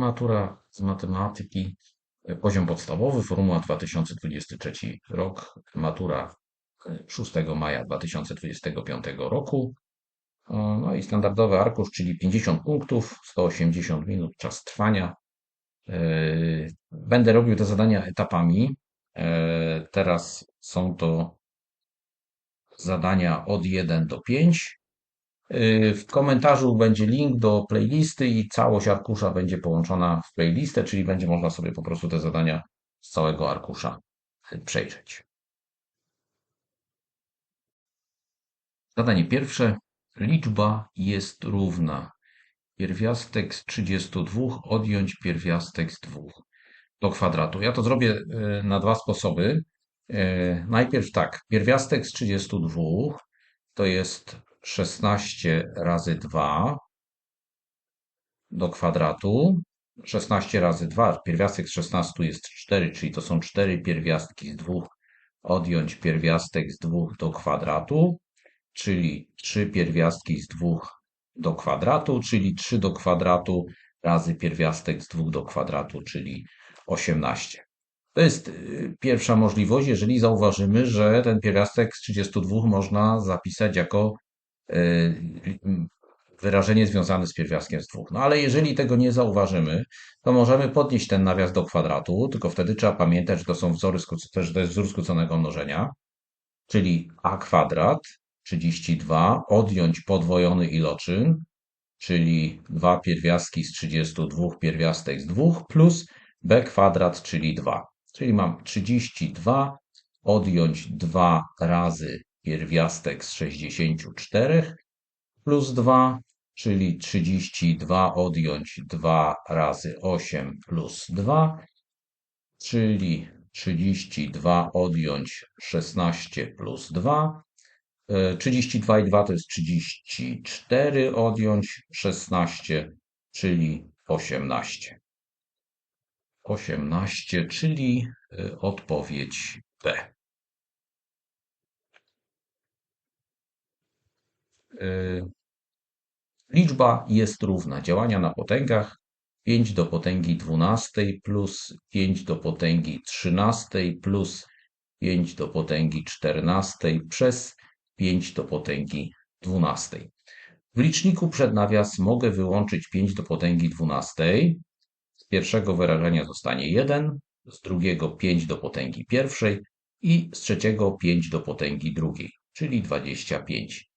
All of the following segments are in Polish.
Matura z matematyki, e, poziom podstawowy, formuła 2023 rok, matura 6 e, maja 2025 roku. No i standardowy arkusz, czyli 50 punktów, 180 minut czas trwania. E, będę robił te zadania etapami. Teraz są to zadania od 1 do 5. Y, w komentarzu będzie link do playlisty i całość arkusza będzie połączona w playlistę, czyli będzie można sobie po prostu te zadania z całego arkusza przejrzeć. Zadanie pierwsze. Liczba jest równa. Pierwiastek z 32 odjąć pierwiastek z 2 do kwadratu. Ja to zrobię y, na dwa sposoby. Y, najpierw tak, pierwiastek z 32 to jest 16 razy 2 do kwadratu. 16 razy 2, pierwiastek z 16 jest 4, czyli to są 4 pierwiastki z 2. Odjąć pierwiastek z 2 do kwadratu, czyli 3 pierwiastki z 2 do kwadratu, czyli 3 do kwadratu razy pierwiastek z 2 do kwadratu, czyli 18. To jest y, pierwsza możliwość, jeżeli zauważymy, że ten pierwiastek z 32 można zapisać jako wyrażenie związane z pierwiastkiem z dwóch. No ale jeżeli tego nie zauważymy, to możemy podnieść ten nawias do kwadratu, tylko wtedy trzeba pamiętać, że to są wzory, że to jest wzór skróconego mnożenia, czyli a kwadrat 32 odjąć podwojony iloczyn, czyli 2 pierwiastki z 32 pierwiastek z 2 plus b kwadrat, czyli 2. Czyli mam 32 odjąć 2 razy pierwiastek z 64 plus 2, czyli 32 odjąć 2 razy 8 plus 2, czyli 32 odjąć 16 plus 2. 32 i 2 to jest 34 odjąć 16, czyli 18. 18, czyli y, odpowiedź B. liczba jest równa. Działania na potęgach 5 do potęgi 12 plus 5 do potęgi 13 plus 5 do potęgi 14 przez 5 do potęgi 12. W liczniku przed nawias mogę wyłączyć 5 do potęgi 12. Z pierwszego wyrażenia zostanie 1, z drugiego 5 do potęgi pierwszej i z trzeciego 5 do potęgi drugiej, czyli 25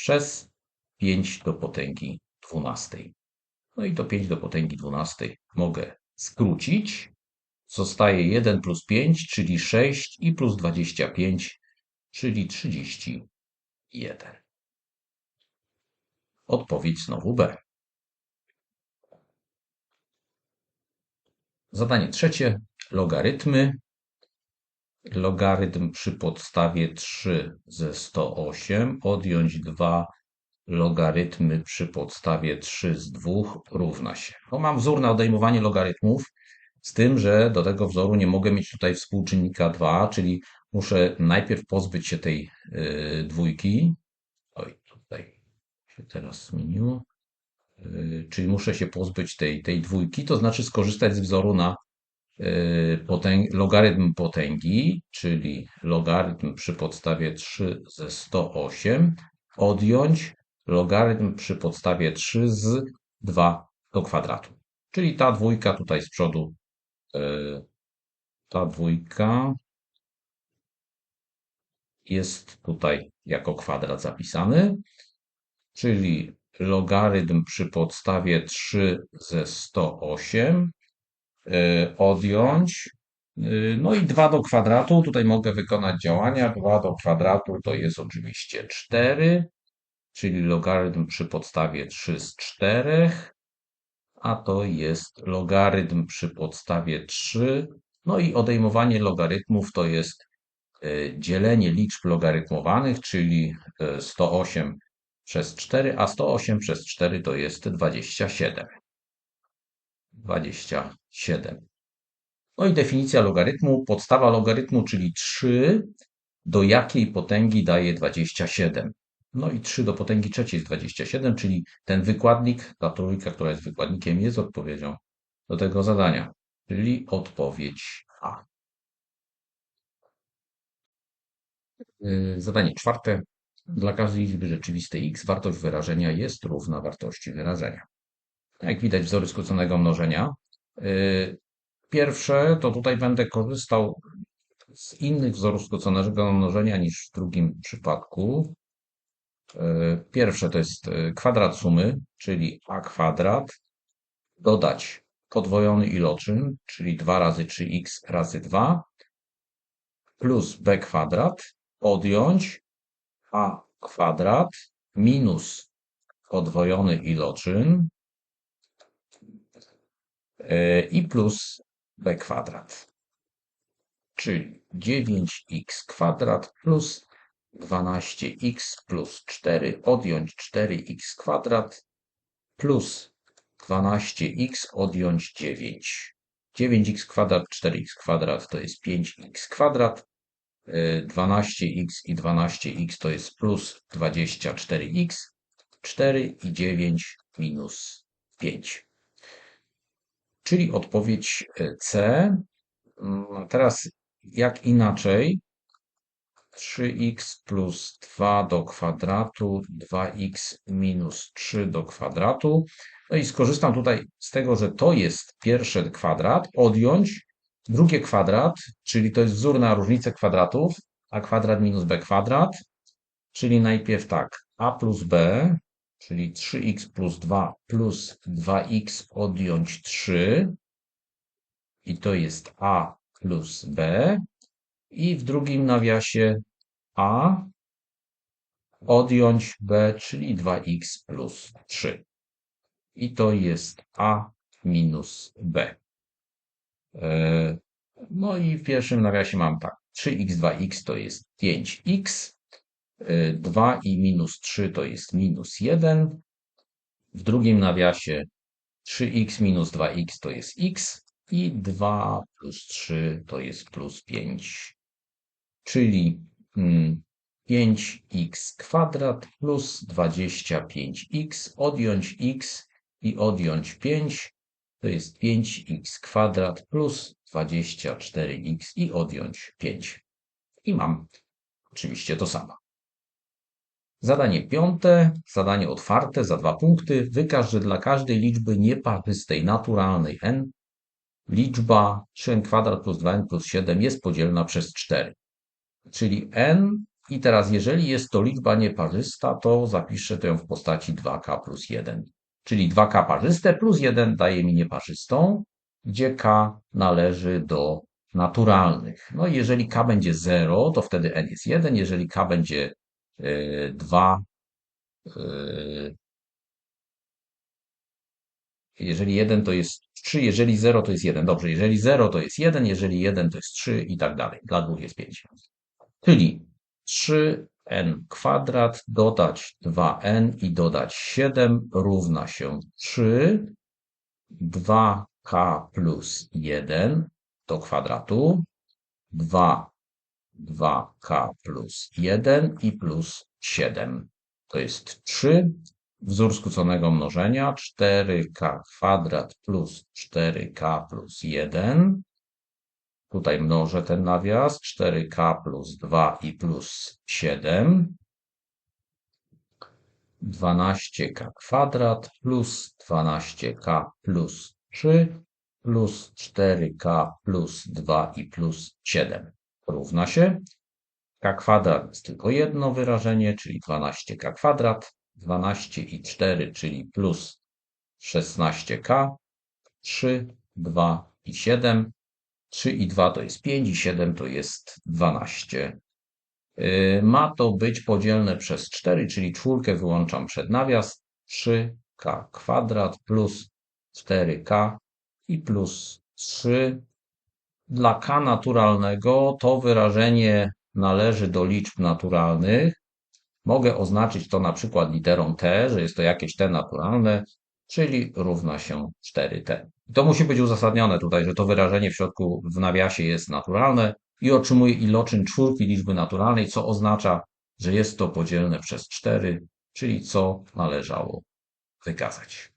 przez 5 do potęgi 12. No i to 5 do potęgi 12 mogę skrócić. Zostaje 1 plus 5, czyli 6 i plus 25, czyli 31. Odpowiedź znowu B. Zadanie trzecie. Logarytmy logarytm przy podstawie 3 ze 108 odjąć 2 logarytmy przy podstawie 3 z 2 równa się. No, mam wzór na odejmowanie logarytmów, z tym, że do tego wzoru nie mogę mieć tutaj współczynnika 2, czyli muszę najpierw pozbyć się tej yy, dwójki. Oj, tutaj się teraz zmieniło. Yy, czyli muszę się pozbyć tej, tej dwójki, to znaczy skorzystać z wzoru na potęg, logarytm potęgi, czyli logarytm przy podstawie 3 ze 108, odjąć logarytm przy podstawie 3 z 2 do kwadratu. Czyli ta dwójka tutaj z przodu, y, ta dwójka jest tutaj jako kwadrat zapisany, czyli logarytm przy podstawie 3 ze 108 Y, odjąć. Y, no i 2 do kwadratu, tutaj mogę wykonać działania. 2 do kwadratu to jest oczywiście 4, czyli logarytm przy podstawie 3 z 4, a to jest logarytm przy podstawie 3. No i odejmowanie logarytmów to jest y, dzielenie liczb logarytmowanych, czyli 108 przez 4, a 108 przez 4 to jest 27. 27. No i definicja logarytmu. Podstawa logarytmu, czyli 3 do jakiej potęgi daje 27. No i 3 do potęgi trzeciej jest 27, czyli ten wykładnik, ta trójka, która jest wykładnikiem, jest odpowiedzią do tego zadania, czyli odpowiedź A. Yy, Zadanie czwarte. Dla każdej liczby rzeczywistej x wartość wyrażenia jest równa wartości wyrażenia. Jak widać wzory skróconego mnożenia. Yy, Pierwsze to tutaj będę korzystał z innych wzorów skróconego mnożenia niż w drugim przypadku. Yy, Pierwsze to jest yy, kwadrat sumy, czyli a kwadrat, dodać podwojony iloczyn, czyli 2 razy 3x razy 2, plus b kwadrat, odjąć a kwadrat minus podwojony iloczyn i plus b kwadrat. Czyli 9x kwadrat plus 12x plus 4 odjąć 4x kwadrat plus 12x odjąć 9. 9x kwadrat, 4x kwadrat to jest 5x kwadrat. yy, 12x i 12x to jest plus 24x. 4 i 9 minus 5. Czyli odpowiedź yy, C. Mm, Teraz jak inaczej? 3x plus 2 do kwadratu, 2x minus 3 do kwadratu. No i skorzystam tutaj z tego, że to jest pierwszy kwadrat, odjąć drugie kwadrat, czyli to jest wzór na różnicę kwadratów, a kwadrat minus b kwadrat, czyli najpierw tak, a plus b, czyli 3x plus 2 plus 2x odjąć 3 i to jest a plus b i w drugim nawiasie a odjąć b, czyli 2x plus 3. I to jest a minus b. E, No i w pierwszym nawiasie mam tak. 3x, 2x to jest 5x. 2 i minus 3 to jest minus 1. W drugim nawiasie 3x minus 2x to jest x i 2 plus 3 to jest plus 5. Czyli mm, 5x kwadrat plus 25x, odjąć x i odjąć 5 to jest 5x kwadrat plus 24x i odjąć 5. I mam oczywiście to samo. Zadanie piąte, zadanie otwarte za dwa punkty. Wykaż, że dla każdej liczby nieparzystej naturalnej n liczba 3n kwadrat plus 2n plus 7 jest podzielna przez 4. Czyli n i teraz jeżeli jest to liczba nieparzysta, to zapiszę to ją w postaci 2k plus 1. Czyli 2k parzyste plus 1 daje mi nieparzystą, gdzie k należy do naturalnych. No i jeżeli k będzie 0, to wtedy n jest 1. Jeżeli k będzie y, 2, y, jeżeli 1 to jest 3, jeżeli 0 to jest 1. Dobrze, jeżeli 0 to jest 1, jeżeli 1 to jest 3 i tak dalej. Dla dwóch jest 5. Czyli 3n kwadrat dodać 2n i dodać 7 równa się 3 2k plus 1 do kwadratu 2 2k plus 1 i plus 7. To jest 3 wzór skróconego mnożenia 4k kwadrat plus 4k plus 1 Tutaj mnożę ten nawias. 4k plus 2 i plus 7. 12k kwadrat plus 12k plus 3 plus 4k plus 2 i plus 7 równa się. k kwadrat jest tylko jedno wyrażenie, czyli 12k kwadrat. 12 i 4, czyli plus 16k. 3, 2 i 7 3 i 2 to jest 5 i 7 to jest 12. Yy, ma to być podzielne przez 4, czyli czwórkę wyłączam przed nawias. 3k kwadrat plus 4k i plus 3. Dla k naturalnego to wyrażenie należy do liczb naturalnych. Mogę oznaczyć to na przykład literą t, że jest to jakieś t naturalne, czyli równa się 4t. To musi być uzasadnione tutaj, że to wyrażenie w środku w nawiasie jest naturalne i otrzymuje iloczyn czwórki liczby naturalnej, co oznacza, że jest to podzielne przez 4, czyli co należało wykazać.